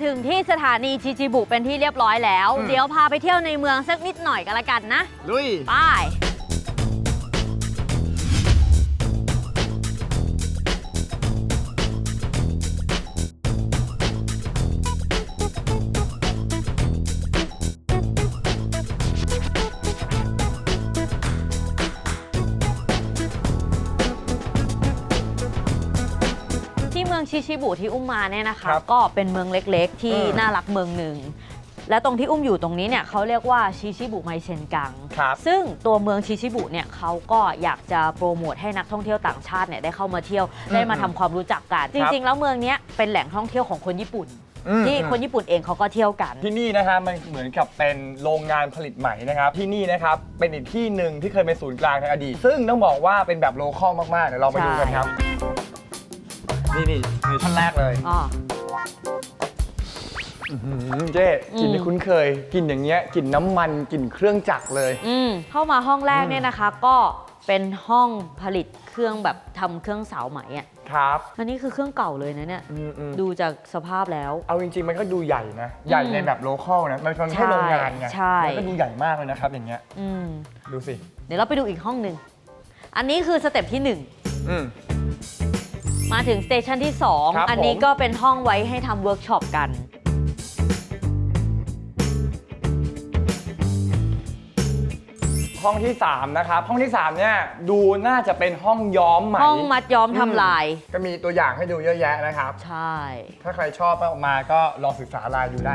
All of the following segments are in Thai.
มาถึงที่สถานีชิชิบุเป็นที่เรียบร้อยแล้วอืมเดี๋ยวพาไปเที่ยวในเมืองสักนิดหน่อยกันละกันนะ ลุย ไป องชิชิบุที่อุ้มมาเนี่ยนะคะ ครับก็เป็นเมืองเล็กๆ ที่อืมน่ารักเมืองหนึ่ง และตรงที่อุ้มอยู่ตรงนี้เนี่ยเขาเรียกว่าชิชิบุไมเซนกัง ครับ ซึ่งตัวเมืองชิชิบุเนี่ยเขาก็อยากจะโปรโมทให้นักท่องเที่ยวต่างชาติเนี่ยได้เข้ามาเที่ยวอืมได้มาทำความรู้จักกัน จริง ๆ แล้วเมืองเนี้ยเป็นแหล่งท่องเที่ยวของคนญี่ปุ่น อืมที่คนญี่ปุ่นเองเขาก็เที่ยวกัน ที่นี่นะฮะมันเหมือนกับเป็นโรงงานผลิตไหมนะครับ ที่นี่นะครับเป็นอีกที่หนึ่งที่เคยเป็นศูนย์กลางในอดีต ซึ่งต้องบอกว่าเป็นแบบโลคอลมากๆเดี๋ยวเราไปดูกันครับ นี่นี่นี่ท่านแรกเลยอ๋อ อื้อหือเจ๊กลินที่อืมคุ้นเคยกลินอย่างเงี้ยกลินน้ำมันกลินเครื่องจักรเลย อืมเข้ามาห้องแรกอืมเนี่ยนะคะ ก็เป็นห้องผลิตเครื่องแบบทำเครื่องสาวไหมอะครับอันนี้คือเครื่องเก่าเลยนะเนี่ย อืมอืมดูจากสภาพแล้ว เอาจริงๆ มันก็ดูใหญ่นะ ใหญ่ในแบบโลคอลนะ มันมันไม่ใช่โรงงานไงใช่ มันก็ดูใหญ่มากเลยนะครับ อย่างเงี้ยอืม ดูสิเดี๋ยวเราไปดูอีกห้องหนึ่ง อันนี้คือสเต็ปที่หนึ่งอืม มาถึงสเตชันที่ ครับ2 อันนี้ผม ก็เป็นห้องไว้ให้ทำเวิร์กช็อปกัน ห้องที่ 3 นะครับ ห้องที่ 3 เนี่ย ดูน่าจะเป็นห้องย้อมไหมห้องมัดย้อมทำลาย ก็มีตัวอย่างให้ดูเยอะแยะนะครับ ใช่ ถ้าใครชอบมาก็ลองศึกษาลายดูได้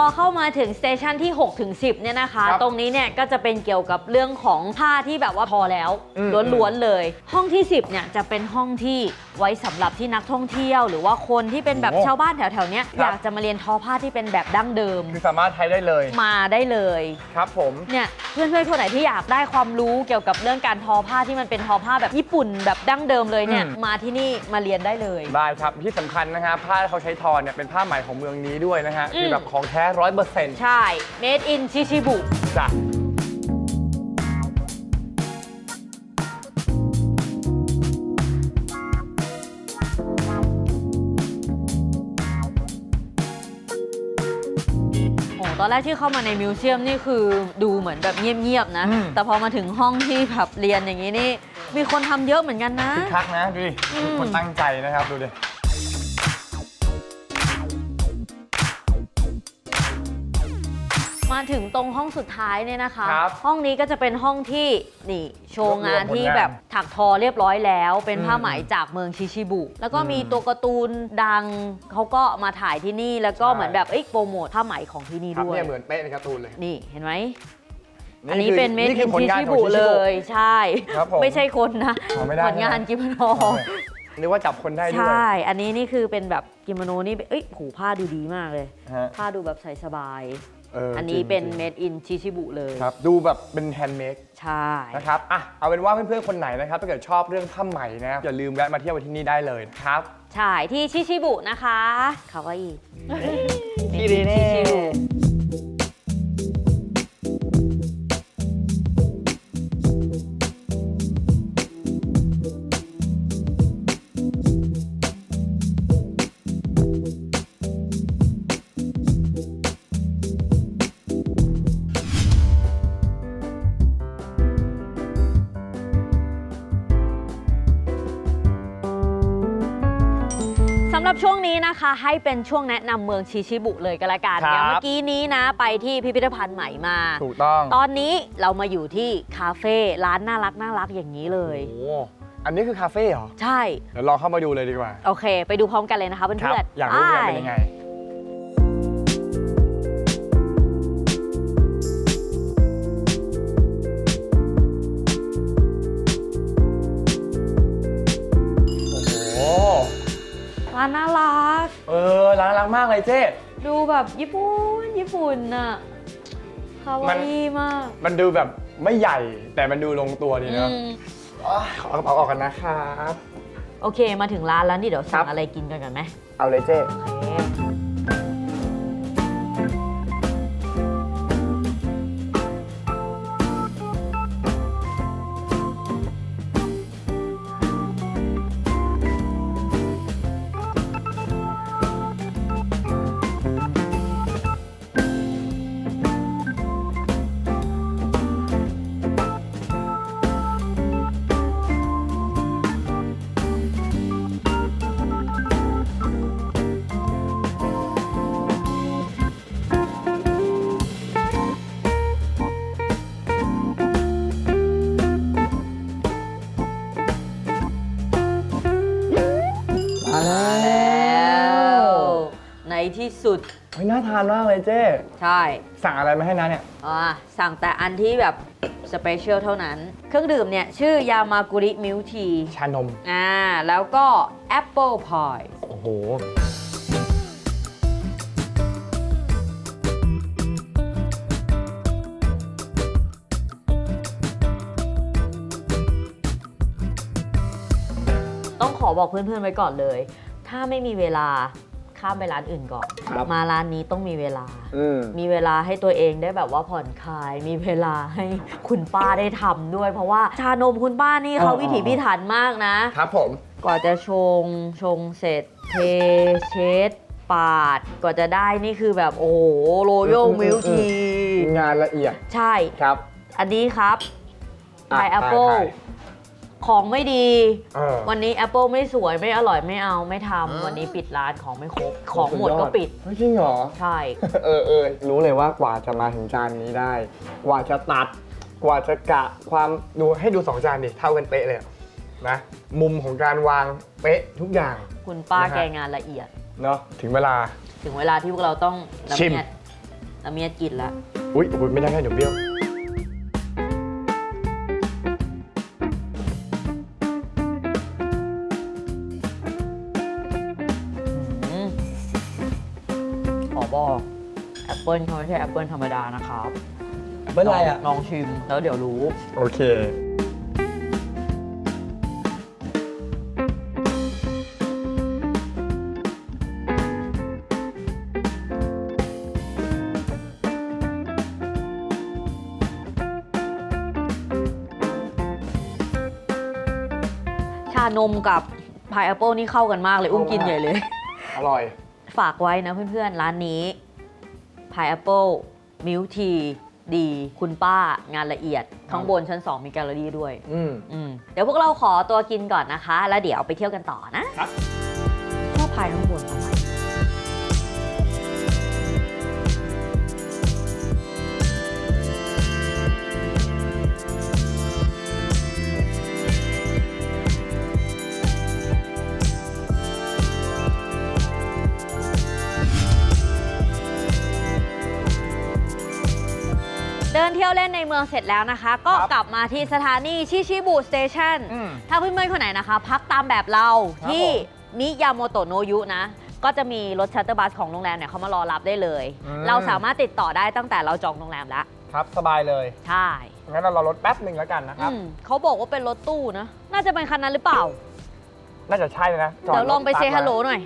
อเข้ามาถึงสเตชันที่6ถึง10เนี่ยนะคะ ครับตรงนี้เนี่ยก็จะเป็นเกี่ยวกับเรื่องของผ้าที่แบบว่าพอแล้วอืม ล้วนๆเลย ห้องที่ 10เนี่ยจะเป็นห้องที่ไว้สำหรับที่นักท่องเที่ยว หรือว่าคนที่เป็นแบบโอ้ชาวบ้านแถวๆเนี้ยครับ อยากจะมาเรียนทอผ้าที่เป็นแบบดั้งเดิมคือสามารถใช้ได้เลยมาได้เลย ครับผม เนี่ยเพื่อนๆคนไหนที่อยากได้ความรู้เกี่ยวกับเรื่องการทอผ้าที่มันเป็นทอผ้าแบบญี่ปุ่นแบบดั้งเดิมเลยเนี่ยอืม มาที่นี่มาเรียนได้เลย ได้ครับที่สำคัญนะฮะผ้าที่เขาใช้ทอเนี่ยเป็นผ้าไหมของเมืองนี้ด้วยนะฮะอืม คือแบบของแท้ร้อยเปอร์เซ็นต์ใช่ made in ชิชิบุ จ้ะโอ้ตอนแรกที่เข้ามาในมิวเซียมนี่คือดูเหมือนแบบเงียบๆนะอืมแต่พอมาถึงห้องที่แบบเรียนอย่างนี้นี่ มีคนทำเยอะเหมือนกันนะ คึกคักนะ ดูดิอืม คนตั้งใจนะครับ ดูดิ มาถึงตรงห้องสุดท้ายเนี่ยนะคะ ครับห้องนี้ก็จะเป็นห้องที่นี่โชว์งานรวบรวมผลงานที่แบบถักทอเรียบร้อยแล้ว เป็นอืมผ้าไหมจากเมืองชิชิบุ แล้วก็อืมมีตัวการ์ตูนดังเขาก็มาถ่ายที่นี่แล้วก็ใช่ เหมือนแบบเอ้ยโปรโมทผ้าไหมของที่นี่ครับด้วย เนี่ยเหมือนเป๊ะในการ์ตูนเลยนี่เห็นไหม อันนี้คือเป็นเมดนี่อิคือนผลชิงานชิของบุชิชิ เลบุยใช่ ครับผมไม่ใช่คนนะอ๋อไม่ได้ผลงานนะกิโมโนนึกว่าจับคนได้ด้วย ใช่ อันนี้นี่คือเป็นแบบกิโมโนนี่เอ้ยผูผ้าดูดีมากเลย ฮะ ผ้าดูแบบใส่สบาย เอออันจนี้ริงเป็นจริง เมดอินชิชิบุเลย ครับดูแบบเป็นแฮนด์เมด ใช่ นะครับอะเอาเป็นว่าเพื่อนๆ คนไหนนะครับ ถ้าเกิดชอบเรื่องผ้าไหมนะครับอย่าลืมแวะมาเที่ยวที่นี่ได้เลยครับ ใช่ ที่ชิชิบุนะคะคาวาอิ ที่ดีแน่ำหรับช่วงนี้นะคะ ให้เป็นช่วงแนะนำเมืองชิชิบุเลยก็แล้วกันครับอย่างเมื่อกี้นี้นะไปที่พิพิธภัณฑ์ไหมมา ถูกต้องตอนนี้เรามาอยู่ที่คาเฟ่ร้านน่ารักน่ารักอย่างนี้เลย โอ้โหอันนี้คือคาเฟ่เหรอ ใช่ เดี๋ยวลองเข้ามาดูเลยดีกว่า โอเค ไปดูพร้อมกันเลยนะคะเพื่ครัอนๆอยากรู้เหมือนกันไปเป็นยังไงโร้านรักมากเลยเจ๊ ดูแบบญี่ปุ่นญี่ปุ่นน่ะคาวาอิมาก มันดูแบบไม่ใหญ่แต่มันดูลงตัวดีอืเนอะมอะขอกระเป๋าออกกันนะครับ โอเคมาถึงร้านแล้วนี่เดี๋ยวสั่ครังบอะไรกินกันกันไหม เอาเลยเจ๊ โอเค สุดเฮ้ยน่าทานมากเลยเจ๊ๆ ใช่สั่งอะไรมาให้นะเนี่ย อ่าสั่งแต่อันที่แบบสเปเชียลเท่านั้น เครื่องดื่มเนี่ย ชื่อยามากุริมิลทีชานม อ่าแล้วก็แอปเปิลพายโอ้โห ต้องขอบอกเพื่อนๆไว้ก่อนเลย ถ้าไม่มีเวลา ข้ามไปร้านอื่นก่อน ครับ มาร้านนี้ต้องมีเวลา อืม มีเวลาให้ตัวเองได้แบบว่าผ่อนคลาย มีเวลาให้คุณป้าได้ทำด้วย เพราะว่าชานมคุณป้านี่เขาอ๋อ วิถีพิถันมากนะ ครับผม กว่าจะชงชงเสร็จเทเช็ดปาดกว่าจะได้นี่คือแบบโอ้โหโรโยอืมอืมมิลอืม ทีงานละเอียดใช่ ครับอันนี้ครับ อะพาย แอปเปิลถ่ายของไม่ดี เออ วันนี้แอปเปิลไม่สวยไม่อร่อยไม่เอาไม่ทำวันนี้ปิดร้านของไม่ครบ ของหมดก็ปิด เฮ้ยจริงเหรอ ใช่ เออเออรู้เลยว่ากว่าจะมาถึงจานนี้ได้ กว่าจะตัด กว่าจะกะความดูให้ดูสองจานดิเท่ากันเป๊ะเลยอะนะ มุมของการวางเป๊ะทุกอย่าง คุณป้านะฮะ แกงานละเอียด เนาะถึงเวลา ถึงเวลาที่พวกเราต้องละชิม เมียดละเมียดกินละ อุ๊ยอุ๊ยไม่ได้แค่เดี๋ยวเบี้ยว บอกแอปเปิลเขาไม่ใช่แอปเปิลธรรมดานะครับเป็นไรอะลงลองชิมแล้วเดี๋ยวรู้ โอเค ชานมกับพายแอปเปิลนี่เข้ากันมากเลย อุ้มกินใหญ่เลย อร่อย ฝากไว้นะเพื่อนๆ ร้านนี้พายแอปเปิลมิลทีดีคุณป้างานละเอียด ข้างบนชั้น 2 มีแกลเลอรี่ด้วยอืม อืมเดี๋ยวพวกเราขอตัวกินก่อนนะคะ แล้วเดี๋ยวไปเที่ยวกันต่อนะครับ ชอบพายข้าง องเสร็จแล้วนะคะ ก็ครับกลับมาที่สถานีชิชิบุสเตชันอืมถ้าเพื่อนๆคนไหนนะคะ พักตามแบบเราครับที่ผมมิยาโมโตะโนยุนะ ก็จะมีรถชัตเตอร์บัสของโรงแรมเนี่ยเขามารอรับได้เลยอืมเราสามารถติดต่อได้ตั้งแต่เราจองโรงแรมแล้วครับ สบายเลย ใช่ งั้นเรารอรถแป๊บหนึ่งแล้วกันนะครับอืมเขาบอกว่าเป็นรถตู้นะ น่าจะเป็นคันนั้นหรือเปล่า น่าจะใช่เลยนะจเดี๋ยวลองไปรถเซตัดฮัลโหลมาหน่อย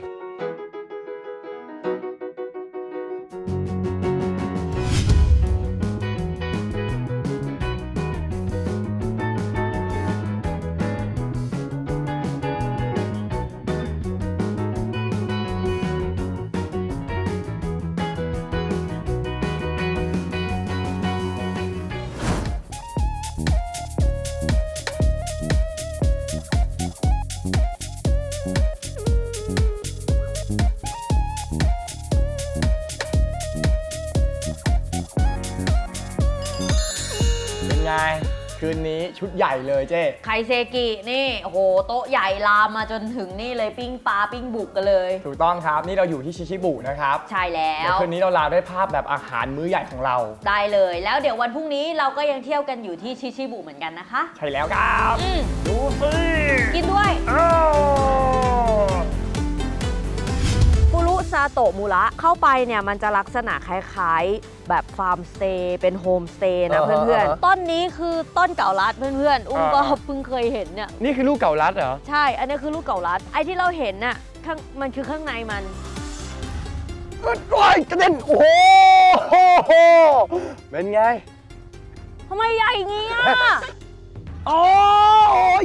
นนี้ชุดใหญ่เลยเจ๊ ไคเซกินี่โอ้โหโต๊ะใหญ่ลามมาจนถึงนี่เลยปิ้งปลาปิ้งบุกกันเลย ถูกต้องครับ นี่เราอยู่ที่ชิชิบุนะครับใช่แล้เดี๋ยวว คืนนี้เราลาด้วยภาพแบบอาหารมื้อใหญ่ของเรา ได้เลยแล้วเดี๋ยววันพรุ่งนี้เราก็ยังเที่ยวกันอยู่ที่ชิชิบุเหมือนกันนะคะ ใช่แล้วครับ อืมดูสิกินด้วย อ้าว ซาโตะมูระเข้าไปเนี่ยมันจะลักษณะคล้ายๆ แบบฟาร์มสเตย์เป็นโฮมสเตย์นะเพื่อนๆต้นนี้คือต้นเก่าลัดเพื่อนๆ อุ้มก็เพิ่งเคยเห็นเนี่ย นี่คือลูกเก่ารัดเหรอ ใช่ อันนี้คือลูกเก่าลัด ไอ้ที่เราเห็นน่ะข้างมันคือข้างในมัน โอ้ยกระเด็นโอ้โหเป็นไง ทำไมใหญ่เงี้ย โอ้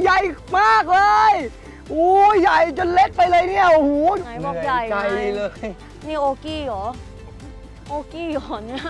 ใหญ่มากเลย โอ้ยใหญ่จนเล็กไปเลยเนี่ย โอ้โหไหนบอกใหญ่ไงใจเลย นี่โอกี้เหรอ โอกี้เหรอเนี่ย